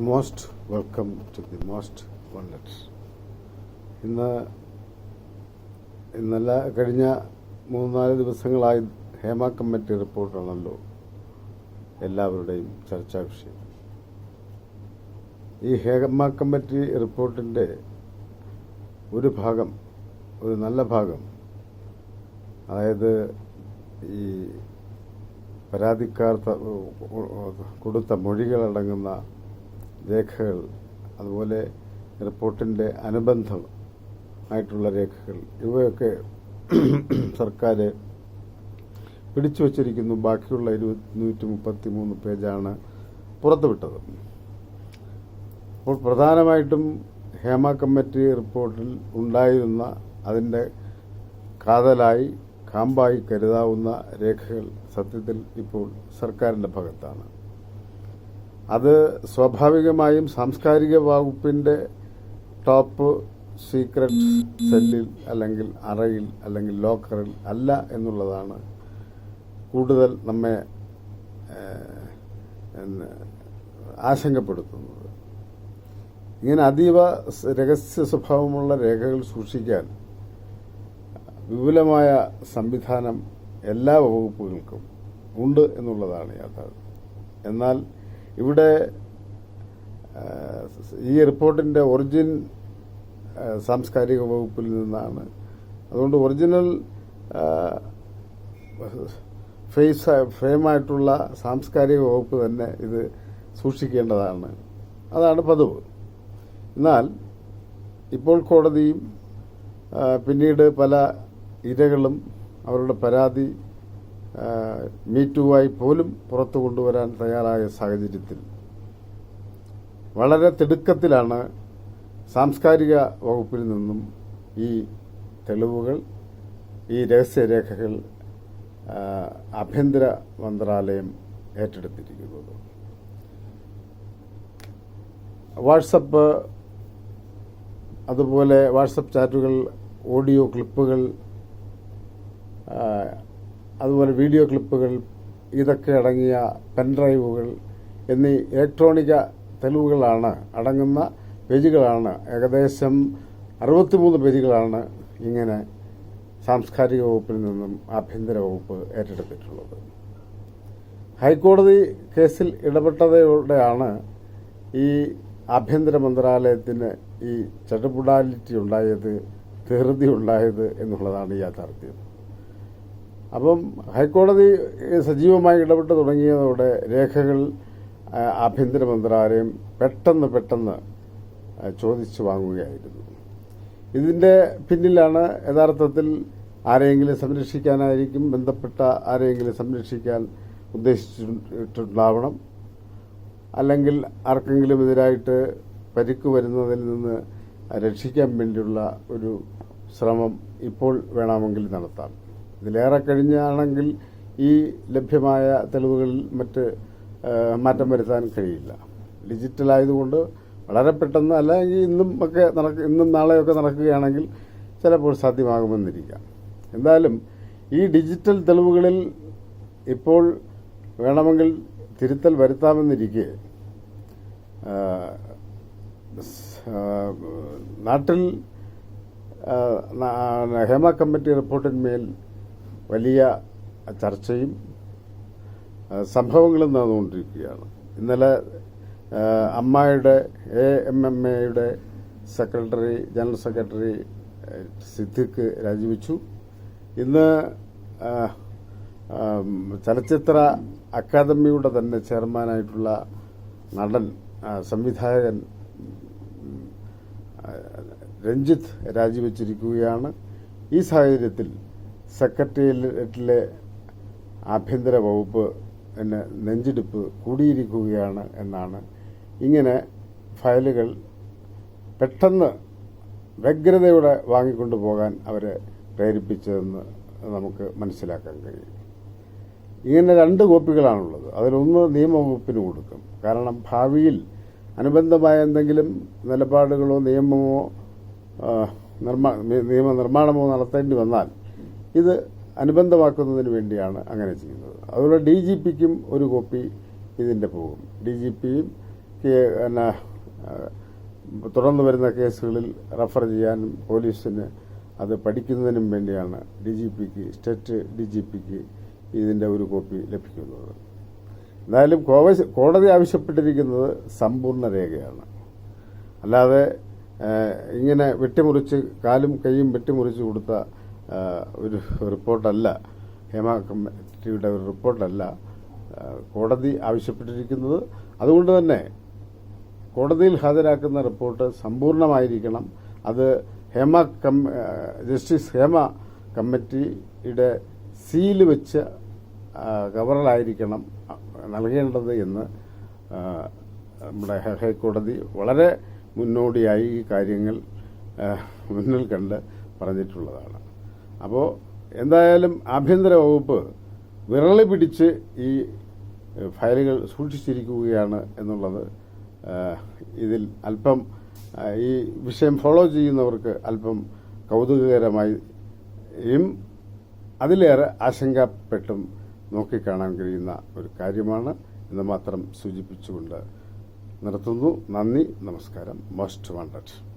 Most welcome to the most wanted ഇന്ന് ഇന്നല്ല കഴിഞ്ഞ മൂന്നാൽ ദിവസങ്ങളായി ഹേമ കമ്മിറ്റി റിപ്പോർട്ടാണല്ലോ എല്ലാവരുടെയും ചർച്ചാ വിഷയം. ഈ ഹേമ കമ്മിറ്റി റിപ്പോർട്ടിന്റെ ഒരു ഭാഗം ഒരു നല്ല ഭാഗം അതായത് ഈ പരാതിക്കാർ കൊടുത്ത മൊഴികളടങ്ങുന്ന രേഖകൾ അതുപോലെ റിപ്പോർട്ടിന്റെ അനുബന്ധം ആയിട്ടുള്ള രേഖകൾ ഇവയൊക്കെ സർക്കാർ പിടിച്ചു വച്ചിരിക്കുന്നു. ബാക്കിയുള്ള ഇരുന്നൂറ്റി മുപ്പത്തി മൂന്ന് പേജാണ് പുറത്തുവിട്ടത്. അപ്പോൾ പ്രധാനമായിട്ടും ഹേമ കമ്മിറ്റി റിപ്പോർട്ടിൽ ഉണ്ടായിരുന്ന അതിന്റെ കാതലായി കാമ്പായി കരുതാവുന്ന രേഖകൾ സത്യത്തിൽ ഇപ്പോൾ സർക്കാരിന്റെ ഭാഗത്താണ്. അത് സ്വാഭാവികമായും സാംസ്കാരിക വകുപ്പിന്റെ ടോപ്പ് സീക്രട്ട് സെല്ലിൽ അല്ലെങ്കിൽ അറയിൽ അല്ലെങ്കിൽ ലോക്കറിൽ അല്ല എന്നുള്ളതാണ് കൂടുതൽ നമ്മെ ആശങ്കപ്പെടുത്തുന്നത്. ഇങ്ങനെ അതീവ രഹസ്യ സ്വഭാവമുള്ള രേഖകൾ സൂക്ഷിക്കാൻ വിപുലമായ സംവിധാനം എല്ലാ വകുപ്പുകൾക്കും ഉണ്ട് എന്നുള്ളതാണ് യാഥാർത്ഥ്യം. എന്നാൽ ഇവിടെ ഈ റിപ്പോർട്ടിന്റെ ഒറിജിൻ സാംസ്കാരിക വകുപ്പിൽ നിന്നാണ്. അതുകൊണ്ട് ഒറിജിനൽ ഫേസ് ഫേസ് ഫേമായിട്ടുള്ള സാംസ്കാരിക വകുപ്പ് തന്നെ ഇത് സൂക്ഷിക്കേണ്ടതാണ്. അതാണ് പതിവ്. എന്നാൽ ഇപ്പോൾ കോടതിയും പിന്നീട് പല ഇരകളും അവരുടെ പരാതി മീറ്റുവായി പോലും പുറത്തു കൊണ്ടുവരാൻ തയ്യാറായ സാഹചര്യത്തിൽ വളരെ തിടുക്കത്തിലാണ് സാംസ്കാരിക വകുപ്പിൽ നിന്നും ഈ തെളിവുകൾ ഈ രഹസ്യരേഖകൾ ആഭ്യന്തര മന്ത്രാലയം ഏറ്റെടുത്തിരിക്കുന്നത്. വാട്സപ്പ് അതുപോലെ വാട്സപ്പ് ചാറ്റുകൾ ഓഡിയോ ക്ലിപ്പുകൾ അതുപോലെ വീഡിയോ ക്ലിപ്പുകൾ ഇതൊക്കെ അടങ്ങിയ പെൻഡ്രൈവുകൾ എന്നീ ഇലക്ട്രോണിക തെളിവുകളാണ് അടങ്ങുന്ന പേജുകളാണ്. ഏകദേശം അറുപത്തിമൂന്ന് പേജുകളാണ് ഇങ്ങനെ സാംസ്കാരിക വകുപ്പിൽ നിന്നും ആഭ്യന്തര വകുപ്പ് ഏറ്റെടുത്തിട്ടുള്ളത്. ഹൈക്കോടതി കേസിൽ ഇടപെട്ടതോടെയാണ് ഈ ആഭ്യന്തര മന്ത്രാലയത്തിന് ഈ ചടുപുടാലിറ്റി ഉണ്ടായത് ധൃതി ഉണ്ടായത് എന്നുള്ളതാണ് യാഥാർത്ഥ്യം. അപ്പം ഹൈക്കോടതി സജീവമായി ഇടപെട്ട് തുടങ്ങിയതോടെ രേഖകൾ ആഭ്യന്തര മന്ത്രാലയം പെട്ടെന്ന് പെട്ടെന്ന് ചോദിച്ചു വാങ്ങുകയായിരുന്നു. ഇതിന്റെ പിന്നിലാണ് യഥാർത്ഥത്തിൽ ആരെയെങ്കിലും സംരക്ഷിക്കാനായിരിക്കും ബന്ധപ്പെട്ട ആരെയെങ്കിലും സംരക്ഷിക്കാൻ ഉദ്ദേശിച്ചിട്ടുണ്ടാവണം. അല്ലെങ്കിൽ ആർക്കെങ്കിലും എതിരായിട്ട് പരിക്ക് വരുന്നതിൽ നിന്ന് രക്ഷിക്കാൻ വേണ്ടിയുള്ള ഒരു ശ്രമം ഇപ്പോൾ വേണമെങ്കിൽ നടത്താം. ഇതിലേറെ കഴിഞ്ഞാണെങ്കിൽ ഈ ലഭ്യമായ തെളിവുകളിൽ മറ്റ് മാറ്റം വരുത്താൻ കഴിയില്ല. ഡിജിറ്റലായതുകൊണ്ട് വളരെ പെട്ടെന്ന് അല്ലെങ്കിൽ ഇന്നും ഒക്കെ നടക്ക ഇന്നും നാളെയൊക്കെ നടക്കുകയാണെങ്കിൽ ചിലപ്പോൾ സാധ്യമാകുമെന്നിരിക്കാം. എന്തായാലും ഈ ഡിജിറ്റൽ തെളിവുകളിൽ ഇപ്പോൾ വേണമെങ്കിൽ തിരുത്തൽ വരുത്താമെന്നിരിക്കെ നാട്ടിൽ ഹേമ കമ്മിറ്റി റിപ്പോർട്ടിന്മേൽ വലിയ ചർച്ചയും സംഭവങ്ങളും നടന്നുകൊണ്ടിരിക്കുകയാണ്. ഇന്നലെ അമ്മയുടെ എ എം എം എയുടെ സെക്രട്ടറി ജനറൽ സെക്രട്ടറി സിദ്ദിഖ് രാജിവെച്ചു. ഇന്ന് ചലച്ചിത്ര അക്കാദമിയുടെ തന്നെ ചെയർമാനായിട്ടുള്ള നടൻ സംവിധായകൻ രഞ്ജിത്ത് രാജിവെച്ചിരിക്കുകയാണ്. ഈ സാഹചര്യത്തിൽ സെക്രട്ടേറിയറ്റിലെ ആഭ്യന്തര വകുപ്പ് എന്നെ നെഞ്ചിടിപ്പ് കൂടിയിരിക്കുകയാണ് എന്നാണ്. ഇങ്ങനെ ഫയലുകൾ പെട്ടെന്ന് വ്യഗ്രതയോടെ വാങ്ങിക്കൊണ്ടു പോകാൻ അവരെ പ്രേരിപ്പിച്ചതെന്ന് നമുക്ക് മനസ്സിലാക്കാൻ കഴിയും. ഇങ്ങനെ രണ്ട് കോപ്പികളാണുള്ളത്. അതിലൊന്ന് നിയമവകുപ്പിന് കൊടുക്കും. കാരണം ഭാവിയിൽ അനുബന്ധമായ എന്തെങ്കിലും നിലപാടുകളോ നിയമമോ നിർമ്മാ നിയമനിർമ്മാണമോ നടത്തേണ്ടി വന്നാൽ ഇത് അനുബന്ധമാക്കുന്നതിന് വേണ്ടിയാണ് അങ്ങനെ ചെയ്യുന്നത്. അതുപോലെ ഡി ജി പിക്കും ഒരു കോപ്പി ഇതിന്റെ പോകും. ഡി ജി പിയും പിന്നെ തുടർന്ന് വരുന്ന കേസുകളിൽ റഫർ ചെയ്യാനും പോലീസിന് അത് പഠിക്കുന്നതിനും വേണ്ടിയാണ് ഡി ജി പിക്ക് സ്റ്റേറ്റ് ഡി ജി പിക്ക് ഇതിന്റെ ഒരു കോപ്പി ലഭിക്കുന്നത്. എന്തായാലും കോടതി ആവശ്യപ്പെട്ടിരിക്കുന്നത് സമ്പൂർണ രേഖയാണ്. അല്ലാതെ ഇങ്ങനെ വെട്ടിമുറിച്ച് കാലും കൈയും വെട്ടിമുറിച്ച് കൊടുത്ത ഒരു റിപ്പോർട്ടല്ല. ഹേമ കമ്മിറ്റിയുടെ ഒരു റിപ്പോർട്ടല്ല. കോടതി ആവശ്യപ്പെട്ടിരിക്കുന്നത്. അതുകൊണ്ട് തന്നെ കോടതിയിൽ ഹാജരാക്കുന്ന റിപ്പോർട്ട് സമ്പൂർണമായിരിക്കണം അത് ഹേമ കം ജസ്റ്റിസ് ഹേമ കമ്മിറ്റിയുടെ സീൽ വെച്ച് കവറിലായിരിക്കണം നൽകേണ്ടത് എന്ന് നമ്മുടെ ഹൈക്കോടതി വളരെ മുന്നോടിയായി ഈ കാര്യങ്ങൾ മുന്നിൽ കണ്ട് പറഞ്ഞിട്ടുള്ളതാണ്. അപ്പോൾ എന്തായാലും ആഭ്യന്തര വകുപ്പ് വിരളി പിടിച്ച് ഈ ഫയലുകൾ സൂക്ഷിച്ചിരിക്കുകയാണ് എന്നുള്ളത് ഇതിൽ അല്പം ഈ വിഷയം ഫോളോ ചെയ്യുന്നവർക്ക് അല്പം കൗതുകകരമായും അതിലേറെ ആശങ്കപ്പെട്ടും നോക്കിക്കാണാൻ കഴിയുന്ന ഒരു കാര്യമാണ് എന്ന് മാത്രം സൂചിപ്പിച്ചുകൊണ്ട് നിർത്തുന്നു. നന്ദി നമസ്കാരം. Most wanted